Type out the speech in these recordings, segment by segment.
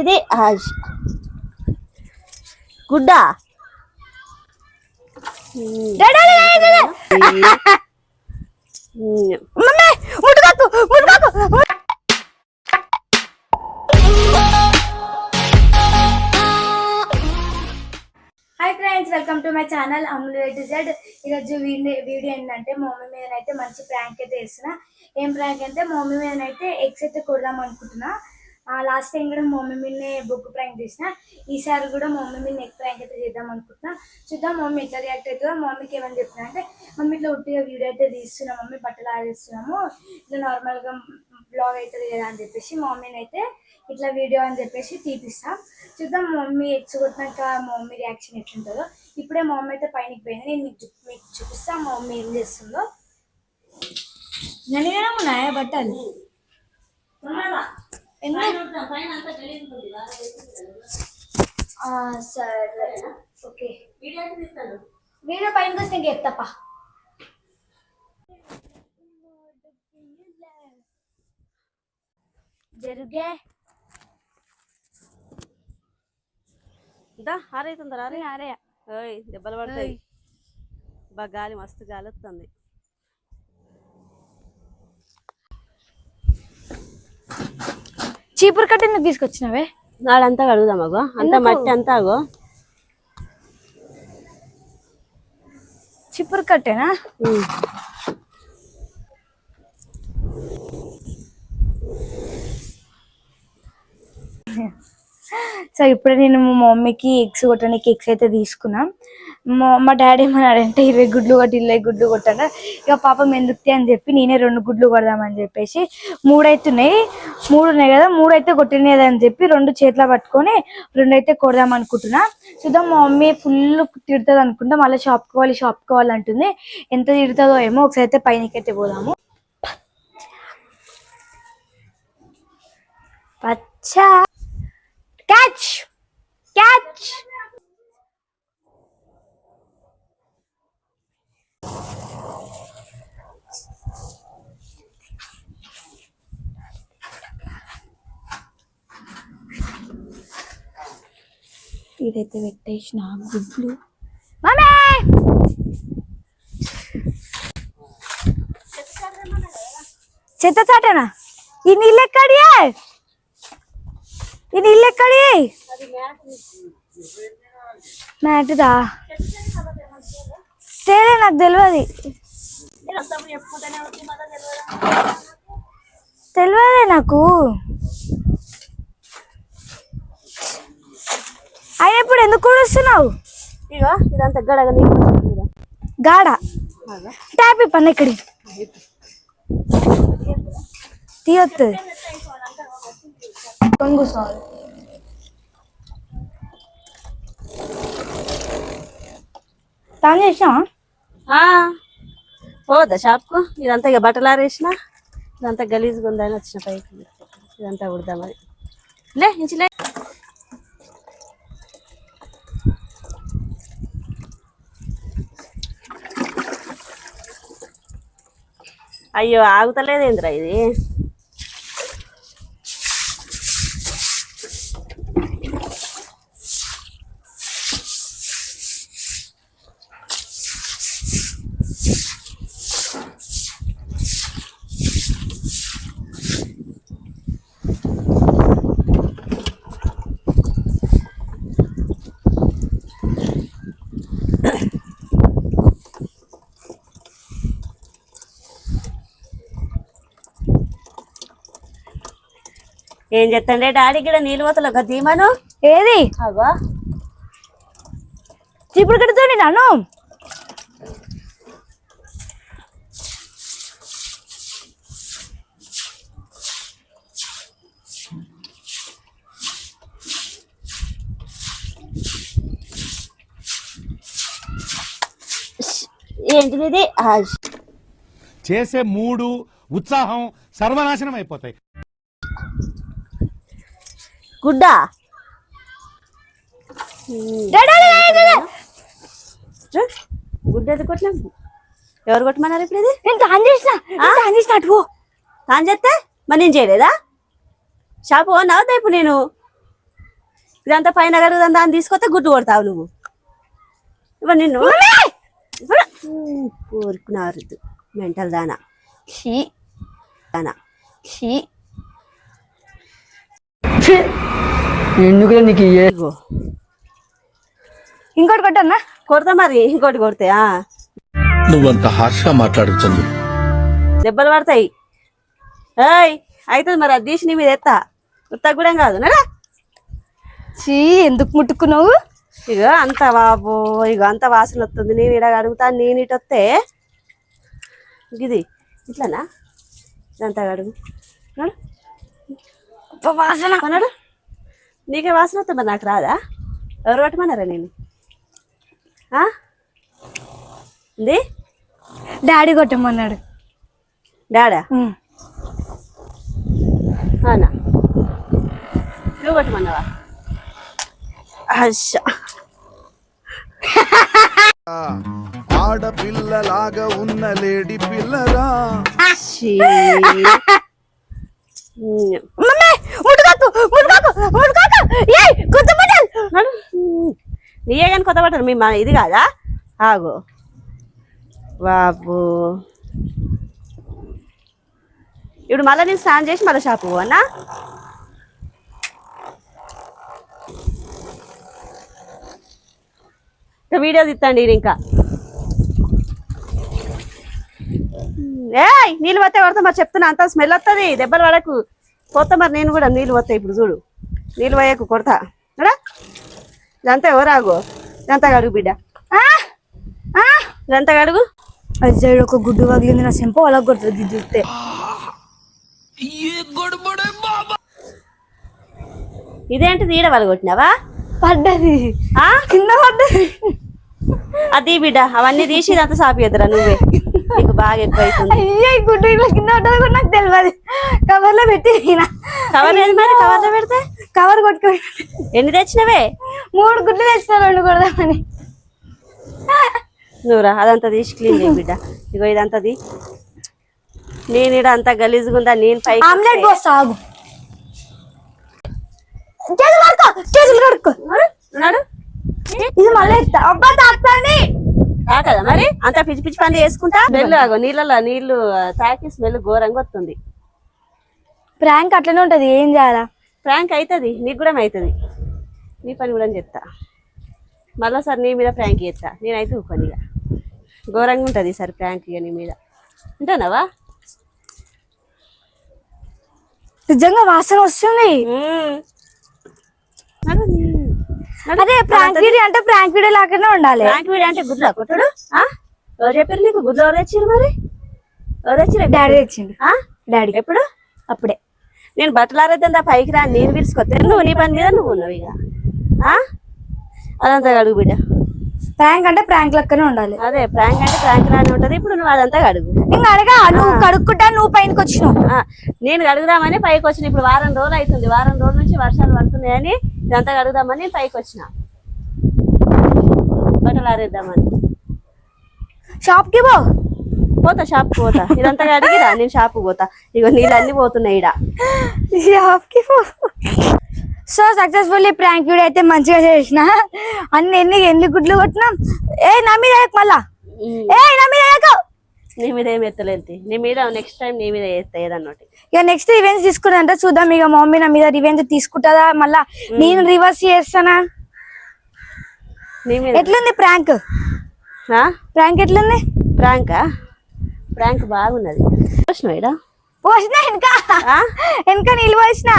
ఇది ఆష్. గుడ్డ? ముట్టుకోకు ముట్టుకోకు. Hi friends welcome to my channel Ammulu to Z ఈరోజు వీడియో వీడియో ఏంటంటే మమ్మీ మీద అయితే మంచి ప్రాంక్ అయితే వేసిన ఏం ప్రాంక్ అంటే మమ్మీ మీద అయితే ఎగ్స్ అయితే కొడదాం అనుకుంటున్నా. లాస్ట్ టైం కూడా మా మమ్మీ మీదనే బొగ్గు ప్రాంక్ చేసిన ఈసారి కూడా మా మమ్మీ మీద ఎగ్ ప్రాంక్ అయితే చేద్దాం అనుకుంటున్నా. చూద్దాం మా మమ్మీ ఎట్లా రియాక్ట్ అవుతుందో మా మమ్మీకి ఏమని చెప్తున్నా అంటే మమ్మీ ఇట్లా ఉట్టిగా వీడియో అయితే తీస్తున్నాం మమ్మీ బట్టలు ఆడేస్తున్నాము ఇట్లా నార్మల్గా బ్లాగ్ అవుతుంది కదా అని చెప్పేసి మా మమ్మీని అయితే ఇట్లా వీడియో అని చెప్పేసి తీపిస్తా. చూద్దాం మా మమ్మీ ఎగ్స్ కొట్టినాక మా మమ్మీ రియాక్షన్ ఎట్లుంటుందో. ఇప్పుడే మా మమ్మీ అయితే పైనకి పోయింది. నేను మీకు చూ- మీకు చూపిస్తా మా మమ్మీ ఏం చేస్తుందో. నేను ఉన్నాయా బట్టలు? సరే ఓకే. వీడియో పైన వస్తే ఇంక చెప్తాపా. జరుగే. దా ఆరైతుందా అరే అరే ఓయ్ దెబ్బలు పడతాయి. బాగా గాలి మస్తు గాలి వస్తుంది చీపురు కట్ట ఎందుకు తీసుకొచ్చినావే? నాడంతా కడుగుదాం అగో. అంత? మట్టి అంతా అగో. చీపురు కట్టేనా. సో ఇప్పుడే నేను మా మమ్మీకి ఎగ్స్ కొట్టడానికి ఎగ్స్ అయితే తీసుకున్నా. మా డాడీ ఏమన్నాడంటే ఇరవై గుడ్లు కొట్టి ఇరవై గుడ్లు కొట్టాడు ఇక పాపం ఎందుకు అని చెప్పి నేనే రెండు గుడ్లు కొడదామని చెప్పేసి మూడైతున్నాయి. ఉన్నాయి మూడు ఉన్నాయి కదా మూడైతే అయితే కొట్టినది అని చెప్పి రెండు చేతిలో పట్టుకొని రెండైతే కొడదాం అనుకుంటున్నా. చూద్దాం మా మమ్మీ ఫుల్ తిడుతుంది అనుకుంటా మళ్ళీ షాప్ కావాలి షాప్కి కావాలి అంటుంది. ఎంత తిడుతుందో ఏమో ఒకసారి అయితే పైనకైతే పోదాము. పచ్చా! ఇదైతే పెట్టేసిన. గుడ్లు. చెత్త చాటనా? ఈ నీళ్ళు ఎక్కడియా? ఈ నీళ్ళు ఎక్కడి మ్యాట్దా తేలే నాకు తెలియదు తెలియదే నాకు. అయినా ఇప్పుడు ఎందుకు కూడుస్తున్నావు ఇగో ఇదంతా గడగ. గాడ. ట్యాప్ పన్ను ఎక్కడి తీయొస్తుంది కూర్చోవాలి తాను చేసినా ఆ, పోవద్దా షాప్కు? ఇదంతా ఇక బట్టలు ఆరేసిన ఇదంతా గలీజ్గా ఉందని వచ్చిన పైకి. ఇదంతా కుడదామని లే ఇంచులే. అయ్యో ఆగుతలేదేంద్రా ఇది? ఏం చెప్తాండే డాడీ కూడా నీళ్ళు పోతలు ఒక ధీమాను. ఏది? అగో చీపురు కడుతుంది నన్ను ఏంటిది. చేసే మూడు ఉత్సాహం సర్వనాశనం అయిపోతాయి. గుడ్డ? గుడ్డ ఎందుకు ఎవరు కొట్టమన్నారు ఇప్పుడు ఇది? నేను తాను చేసిన. తాను చేసిన అటు పో. తాను చేస్తే మరి నేను చేయలేదా? షాప్ ఓన్ అవుతా ఇప్పుడు నేను. ఇదంతా పైన కడుగుదాం దాన్ని తీసుకొస్తే గుడ్డు కొడతావు నువ్వు. ఇవ్వ నిన్ను. కోరుకున్నారు మెంటల్ దానా. షీ దానా. షీ ఎందుకు నీకు ఏ- ఇగో ఇంకోటి కొట్టన్నా? కొడతా మరి ఇంకోటి కొడితే. నువ్వంత హార్ష్గా మాట్లాడకు చందు. దెబ్బలు పడతాయి. ఏయ్ అవుతుంది మరి అది తీసి నీ మీద ఎత్తా. ఉత్తా కూడా కాదు నడా. షీ ఎందుకు ముట్టుకున్నావు? ఇక అంత బాబు ఇక అంత వాసన వస్తుంది. నేను ఇడ అడుగుతాను నేను ఇటు వస్తే. ఇది ఇట్లానా? ఇదంతా అడుగు వాసన. కొనడు నీకే వాసన వస్తుంది నాకు రాదా? ఎవరు పట్టమన్నారా నేను డాడీ కొట్టమన్నాడు. డాడా. అవునా? నువ్వు కొట్టమన్నావా? అచ్చా. ఆడపిల్లలాగా ఉన్న లేడీ పిల్లరా? ముట్టుకోకు ముట్టుకోకు ఏయ్ కొత్త నడు. నీయే కానీ కొత్త బట్టలు మీ మా ఇది కాదా? ఆగు. బాబు. ఇప్పుడు మళ్ళీ నేను స్నానం చేసి మళ్ళీ షాపు పోవన్నా? ఇంకా వీడియో తీస్తాండి ఇంకా. ఏయ్ నీళ్ళు వస్తే కొడతా మరి చెప్తున్నా? అంత స్మెల్ వస్తుంది దెబ్బలు పడకు. పోతా మరి నేను కూడా నీళ్ళు పోతాయి ఇప్పుడు చూడు. నీళ్ళు పోయకు కొడతా ఇదంతా ఎవరాగు ఇదంతా గడుగు బిడ్డ ఆ? ఆ? ఇదంతా గడుగు అది సైడ్ ఒక గుడ్డు పగిలింది నా చెంప అలా కొడుతుంది చూస్తే ఇదేంటిది ఈడ వలగొట్టినావా పడ్డది ఆ? కింద పడ్డది అది బిడ్డ అవన్నీ తీసి ఇదంతా సాపియద్దురా నువ్వే నీకు బాగా ఎక్కువ అయ్యో ఈ గుడ్డు ఇట్లా కింద పడ్డది కూడా నాకు తెలియదు కవర్లో పెట్టి కవర్ లేదు మరి కవర్లో పెడితే? కవర్ కొట్టుకో ఎన్ని తెచ్చినవే? మూడు గుడ్లు తెచ్చిన రెండు కొడదామని. నువ్వురా అదంతా తీసి క్లీన్ చేయి బిడ్డ. ఇగో ఇదంతా తీ. నేను ఈడ అంతా గలీజ్గా ఉందా? నేను పైకి ఆమ్లెట్ పోస్తా ఆగు. చేతులు కడుక్కో చేతులు కడుక్కో. ఇది మళ్ళీ. అబ్బా తాగుతాండి రా కదా మరి? అంత పిచ్చి పిచ్చి పనులు చేసుకుంటా? స్మెల్ ఆగో నీళ్ళలో నీళ్ళు తాకి స్మెల్ ఘోరంగా వస్తుంది. ప్రాంక్ అట్లనే ఉంటది ఏం చేయాలా? ప్రాంక్ అవుతుంది నీకు కూడా అవుతుంది నీ పని కూడా చెప్తా మళ్ళీసారి నీ మీద ప్రాంక్ చేస్తా నేనైతే ఇక. ఘోరంగా ఉంటుంది ఈసారి ప్రాంక్ ఇక నీ మీద. వింటానావా నిజంగా వాసన వస్తుంది. అదే ప్రాంక్ వీడియో అంటే ప్రాంక్ వీడియో లాగానే ఉండాలి. ప్రాంక్ వీడియో అంటే గుడ్ల కొట్టుడు? ఆ? ఎవరు చెప్పారు నీకు? గుడ్లు ఎవరు తెచ్చారు మరి? ఎవరు తెచ్చారు డాడీ తెచ్చిండు. ఆ? డాడీ. ఎప్పుడు? అప్పుడే. నేను బట్టలు ఆరేద్దా పైకి రా నేను పిలుచుకొస్తే నువ్వు నీ పని మీద నువ్వు ఉన్నావు ఇక. ఆ? అదంతా అడుగు బిడ్డ. ప్రాంక్ అంటే ప్రాంక్ లెక్కనే ఉండాలి. అదే ప్రాంక్ అంటే ప్రాంక్ రాని ఉంటది. ఇప్పుడు నువ్వు అదంతా అడుగు ఇంకా అడగా నువ్వు కడుక్కుంటా నువ్వు పైనకి వచ్చినావు. నేను అడుగుదామని పైకి వచ్చిన ఇప్పుడు వారం రోజులు అవుతుంది. వారం రోజుల నుంచి వర్షాలు పడుతున్నాయని ఇదంతా అడుగుదామని నేను పైకి వచ్చిన. బట్టలు ఆరేద్దామని. షాప్కి పో. పోతా షాప్ పోతా. ఇదంతా అడిగిరా నేను షాప్ పోతా. ఇగో నీళ్ళు అన్ని పోతున్నాయి ఈడ. షాప్కి పో. సో సక్సెస్ఫుల్లీ ప్రాంక్ వీడియో అయితే మంచిగా చేసిన. అన్ని ఎన్ని ఎన్ని గుడ్లు కొట్టినా. ఏ నా మీద మళ్ళా? ఏ నా మీద నీ మీద ఏం ఎత్తలేదు నీ మీద నెక్స్ట్ టైం నీ మీద వేస్తా ఇక నెక్స్ట్ రివెంజ్ తీసుకుంటే చూద్దాం ఇక మమ్మీ నా మీద రివెంజ్ తీసుకుంటుందా? మళ్ళా నేను రివర్స్ చేస్తానా? ఎట్లుంది ప్రాంక్ ఆ? ప్రాంక్ ఎట్లుంది? ప్రాంకా ప్రాంక్ బాగున్నది. పోసిన ఆ? వెనక నీళ్ళు పోసిన.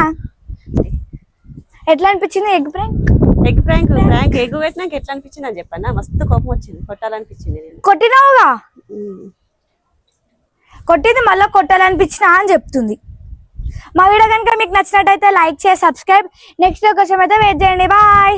ఎట్లా అనిపించింది egg prank egg prank prank egg పెట్టినాక ఎట్లా అనిపించింది అని చెప్పన్నా? మస్తు కోపం వచ్చింది కొట్టాలనిపించింది కొట్టినావుగా. కొట్టింది మళ్ళీ కొట్టాలనిపించిన అని చెప్తుంది. మా వీడియో కనుక మీకు నచ్చినట్టయితే లైక్ చేసి సబ్స్క్రైబ్. నెక్స్ట్ కోసం అయితే వెయిట్ చేయండి. బాయ్.